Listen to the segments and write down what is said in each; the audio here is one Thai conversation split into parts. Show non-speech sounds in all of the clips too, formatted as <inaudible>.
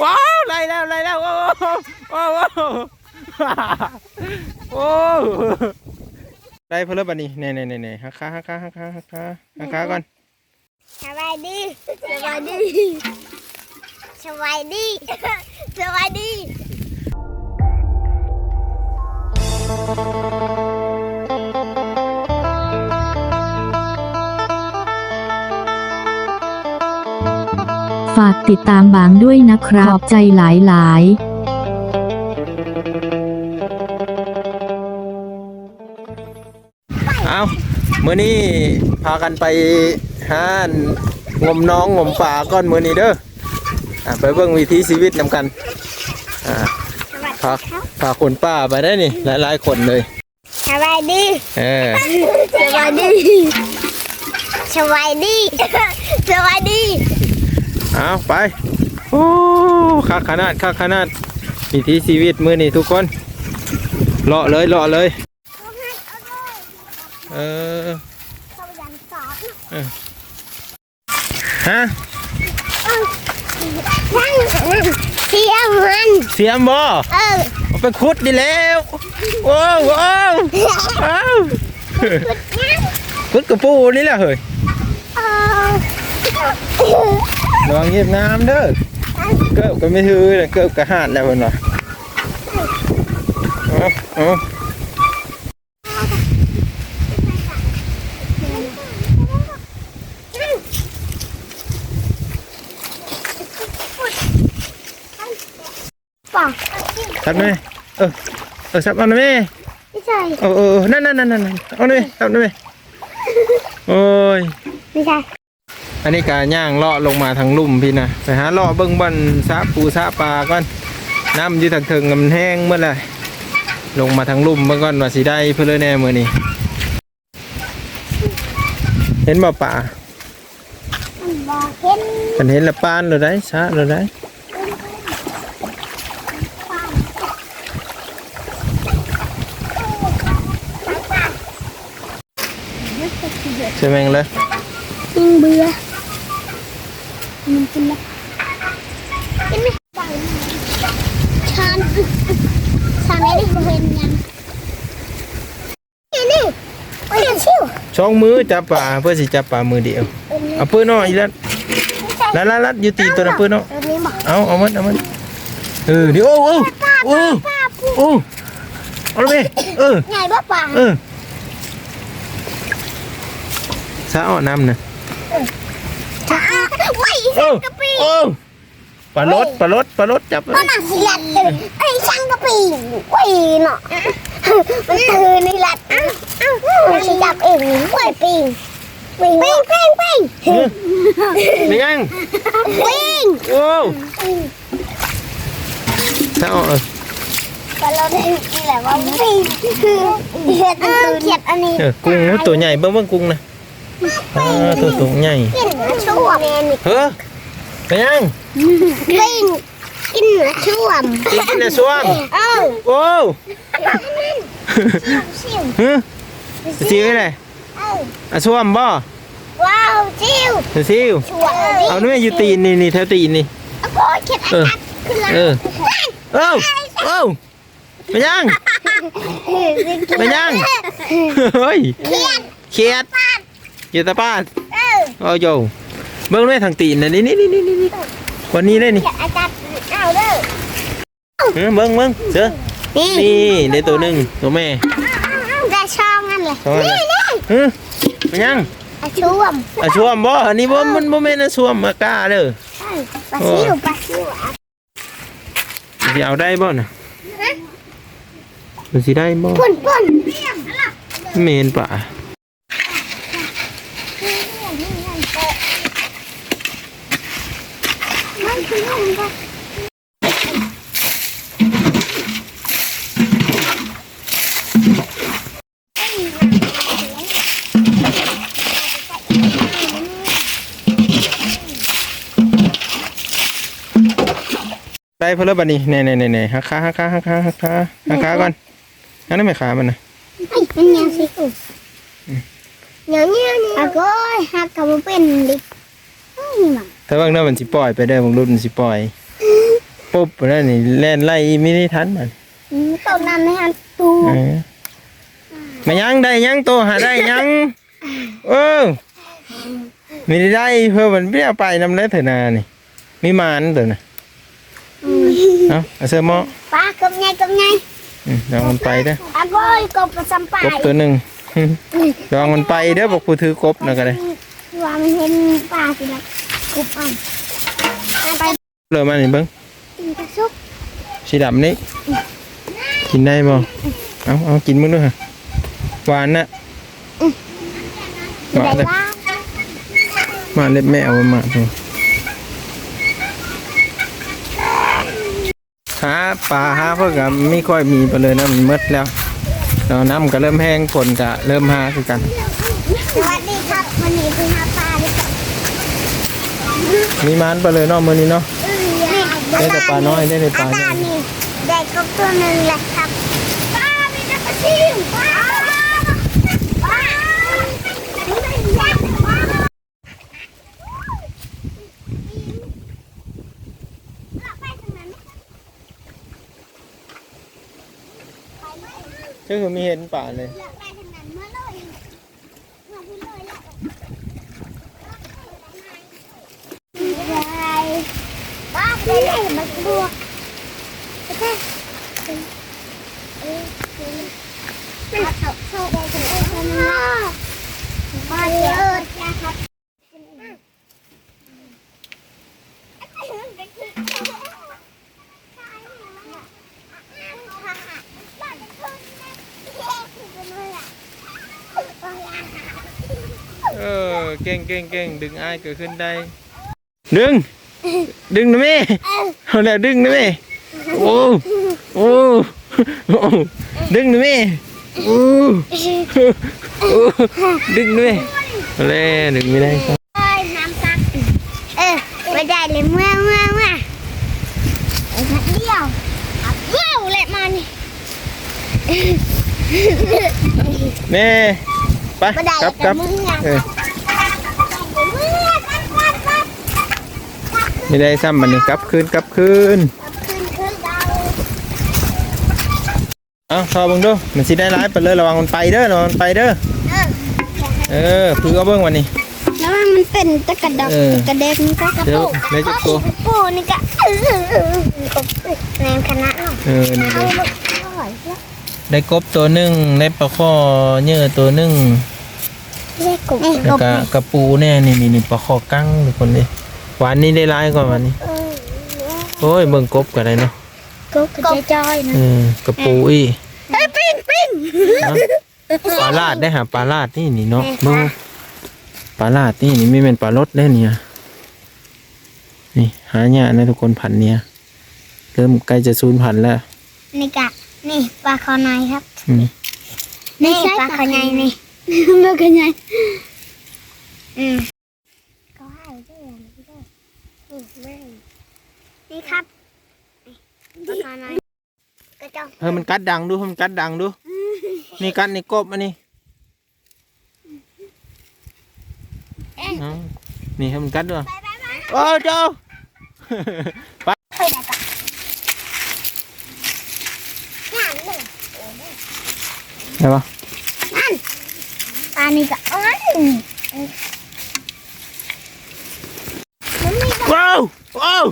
ว้าวไล่แล้วไล่แล้วโอ้โหโอ้โหโอ้ได้เพนแล้วบัดนี้เน่เน่เน่เน่ฮักขาฮักขาฮักขาฮักขาฮักขาก่อนสวัสดีสวัสดีสวัสดีสวัสดีากติดตามบางด้วยนะครับขอบใจหลายๆเอามื้อนี้พากันไปหางมน้องงมป่าก่อนมื้อนี้เด้ออะไปเบิ่งวิถีชีวิตนำกันอ่าพาพาคนป้าไปได้นี่หลายๆคนเลยสวัสดีเออสวัสดีสวัสดีสวัสดี เอาไปโอ้คักขนาดคักขนาดวิถีชีวิตมื้อนี้ทุกคนเลาะเลยเลาะเลยเออเขายันสอนฮะนั่งเสียมันเสียมบ่เออเอาไปขุดดีแล้วโอ้โหว้าวว้าวขุดกระปูนี่แหละเฮ้ยเออ ระวังเหยียบน้ำเด้อเกิบก็ไม่ถือเลยเกิบกระหาดแล้วเพิ่นว่าเอาเอาป่ะสับหน่อยเออเออสับเอาหน่อยแม่ไม่ใช่เออเออนั่นนั่นนั่นนั่นเอาหน่อยสับหน่อยโอ้ย ไม่ใช่ อันนี้การย่างเลาะลงมาทางลุ่มพี่นะไปหาเลาะเบิ้งบันซาปูซาปลาก่อนน้ำอยู่ทางเทิงมันแห้งเมื่อไหรลงมาทางลุ่มเบิ่งก่อนว่าสิได้เพื่อเลยแน่มือนี้เห็นบ่ป่าบอกเห็นกันเห็นละปานเลยได้ซาเลยได้ใช่ไหมงเลยยิงเบื่อ มันกินแล้วกินไหมชันชันไอ้นี่เห็นยังนี่นี่โอ้ยชิวช่องมือจับปลาเพื่อสิจับปลามือเดียวเอาปืนเนาะอีแล้วลัดลัดลัดอยู่ตีตัวนะปืนเนาะตัวนี้บอกเอาเอามันเอามันเออเดี๋ยวโอ้โอ้โอ้ป้าพูดโอ้เอาเลยแม่เออไงว่าป่าเออสาวน้ำนะช้า ไว้โอ้กะปิโอ้ปลารถปลารถปลารถจับ มันน่ะสิลัดไอ้ช่างกะปิไว้เนาะมันตื่นนี่ลัดมันสิจับเองไว้ปิงปิงปิงปิงปิงเออเป็นยังปิงโอ้สาวเออก็เราได้นี่แหละว่าปิงคือเขียดตื่นเขียดอันนี้เออกุ้งมันตัวใหญ่เบิ่งเบิ่งกุ้งนะ อ่าตัวตัวใหญ่กินชั่วแม่นี่เฮ้อเป็นยังปิงกินชั่วกินกินแต่ซ่วมเออโอ้ชิวเฮ้ยสิไว้เลยเอออะซ่วมบ่ว้าวชิวเดี๋ยวซิวชั่วเอาเนี่ยอยู่ตีนนี่นี่แถวตีนนี่โอ้ยเขียดอันนั้นขึ้นแล้วเออเอ้าเอ้าไปยังไปยังเฮ้ยเขียดเขียด เขียดตาป้าดเออเอาโยเบิ่งด้วยทางตีนนะนี่นี่นี่นี่นี่วันนี้เลยนี่เขียดอาจารย์เอาเด้อเออเบิ่งเบิ่งเด้อนี่นี่ได้ตัวหนึ่งตัวแม่ได้ช่องนั่นเลยช่องนั่นเลยนี่เฮ้ยไปยังปลาช่วมอะช่วมบ่อันนี้บ่มันบ่แม่นอะช่วมมากล้าเด้อปลาซิวปลาซิวสิเอาได้บ่น่ะมันสิได้บ่ปุ่นปุ่นเมนป่า มันคือมันก็ ได้เพิ่นแล้วบัดนี้แน่ๆๆๆหักขาหักขาหักขาหักขาหักขาก่อนอันนั้นไม่ขามันน่ะไอ้เป็นยังสิกูเงี้ยเงี้ยเงี้ยอะก็หักกับมันเป็นดิถ้าเบิ่งเด้อมันสิปล่อยไปเด้อบางรุ่นมันสิปล่อยเปุ๊บแล้วนี่แล่นไล่มินิทันมันอืมต้นนั้นในอันตูเออมายังได้ยังโตหาได้ยังเออ มีได้เพื่อมันเบี้ยไปนำได้เถอะนานี่มีมานตัวน่ะเอาเอาเสื้อหมอปลากบไงกบไงอืมลองมันไปเด้ออะโว้ยกบประจำป่ากบตัวหนึ่งลองมันไปเด้อบอกผู้ถือกบนะก็ได้ว่ามันเห็นปลาสิละกบอะไปเลยมานี่เบิ้งกินกระซุกสีดำนี่กินได้บ่เอาเอากินมึงด้วยฮะหวานนะหวานได้เลยบ้าง มาเล็บแม่เอามาดูหาปลาหาเพื่อกับไม่ค่อยมีไปเลยนะมันหมืดแล้วแล้วน้ำก็เริ่มแห้งฝนก็เริ่มหาคือกัน สวัสดีครับวันนี้คือหาปลาดิครับมีมันไปเลยเนาะมื้อนี้เนาะนี่ได้แต่ปลาน้อยได้แต่ปลาอาใหญ่จารย์นี่ได้กบตัวหนึ่งแหละครับปลามีแต่ปลาชิมปลาปลาปลาปลา เชื่อคือมีเห็นป่าเลยเลือกได้ทั้งนั้นเมื่อเลยเมื่อพูดเลยแล้วได้บ้าไปเลยมันบวกโอเคเออเออเอาเข้าเข้าได้กันเองกันนะบ้าเยอะจ้าครับเเออเก่งเก่งเก่งดึงอ้ายเกิดขึ้นได้ ดึง ดึงนะแม่เอาแล้วดึงนะแม่โอ้โอ้โอ้ดึงนะแม่โอ้โอ้ดึงนะแม่เอาแล้วดึงไม่ได้ครับอ้ยน้ำซักเออไม่ได้เลยเมื่อเมื่อเมื่อไอ้นัดเดียวอับว้าวเลยมานี่แม่ ไปไม่ได้กลับกแต่ลับมึงอะเออเมื่อกันกันกันไม่ได้ซ้ำมันนี่กลับคืนกลับคืนขึ้นขึ้นดาวเอาทอเบิ่งดูมันสิได้ร้ายไปเลยระวังมันไปเด้อระวังมันไปเด้อเออเออคือเอาเบิ่งวันนี้แล้วมันเป็นตะกระดอกเออตะกระเด็กนี่ก็กระเดี๋ยวปุกเดี๋ยวจะโกปูนี่ก็เออเออเออแนมคณะเนาะเออนี่เอาเลยลูกอร่อยเยอะได้กบตัวหนึ่งได้ปลาข้อเนื้อตัวหนึ่ง เรียกกบนี่แล้วก็กระปูแน่นี่นี่นี่ปลาข้อกั้งทุกคนเลยหวานนี้ได้ร้ายกว่าวันนี้เออโอ้ยเบิ่งกบกันเลยเนาะกบกบจอยๆนะเออกระปูอีเฮ้ยปิ้งปิ้งเนาะปลาลาดได้หาปลาลาดนี่นี่เนาะเบิ่งปลาลาดนี่นี่ไม่เป็นปลารสได้เนี่ยนี่หาเนี่ยนะทุกคนพันธุ์เนี่ยเริ่มใกล้จะสูญพันธุ์แล้วนี่กะนี่ปลาคอในครับอืมนี่ปลาคอในนี่ ปลาคอในอืมก็ให้ด้วยด้วยอืมไม่นี่ครับปลาคอในกระจอกเฮ้ยมันกัดดังดูให้มันกัดดังดู นี่กัดนี่กบอันนี้เอานี่ให้มันกัดด้วยไปไปไปโอ้เจ้าไปเฮ้ยได้ปะนั่นเลย ได้ปะ นั่นปลา นี่ก็อ้ยมันว้าวว้าว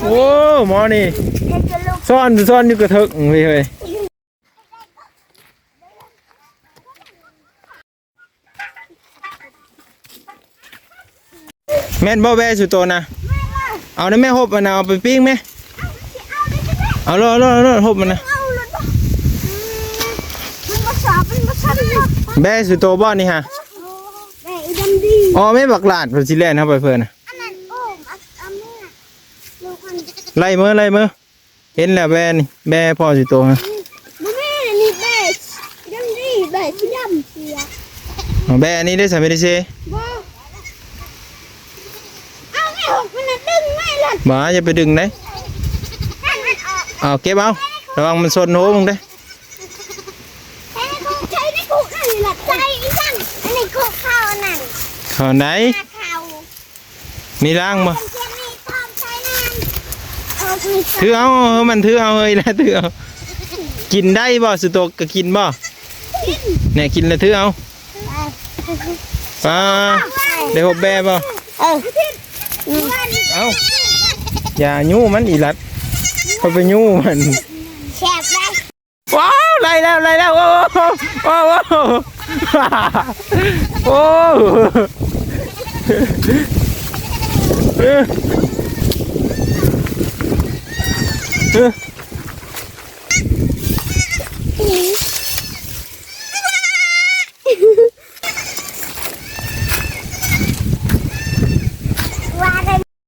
โอ้หมอนี่ซ่อนซ่อนอยู่กระเทึกเฮ้ยเฮ้ยแม่นบ่แวสุโตนะ เอาได้แม่หบมันนะเอาไปปิ้งไหมเอาเลยเอาเลยเอาเลยหบมันนะมันมาสอบมันมาสอบเลย แบสุโตบ่นี่ฮะแม่อีดันดีอ๋อไม่บักหลาดเพิ่นสิแล่นเข้าไปเพิ่นน่ะอันนั้นโอ้อันอันนี้ลูกมันไล่มือไล่มือเห็นแล้วแบนี่แบพ่อสุโตฮะแม่นี่แม่ดันดีแม่ที่ดำเสียอ๋อแบอันนี้ได้ใส่ไม่ได้เซบ่เอาไม่ออกมันน่ะดึงไม่หล่นหมาอย่าไปดึงได้นั่นมันออกเอาเก็บเอาระวังมันซนโหมึงได้ ใช้ในคุกใช้ในคุกนั่นแหละใจอีสั่งอันนี้คุกข้าวนั่น ขอไหนหน้าข้าวมีร่างบ่เทียมนี่พร้อมใช้น้ำเออเอาไปถือเอาเอามันถือเอาเฮ้ยนะถือเอากินได้บ่สุโตกก็กินบ่เนี่ยกินแล้วถือเอาปลาได้หบแบบ่เออเอาอย่ายู่มันอีหลัดเขาไปยู่มันแซ่บได้ว้าวไล่แล้วไล่แล้วโอ้โหโอ้โหโอ้โหเอ <laughs> Yeah.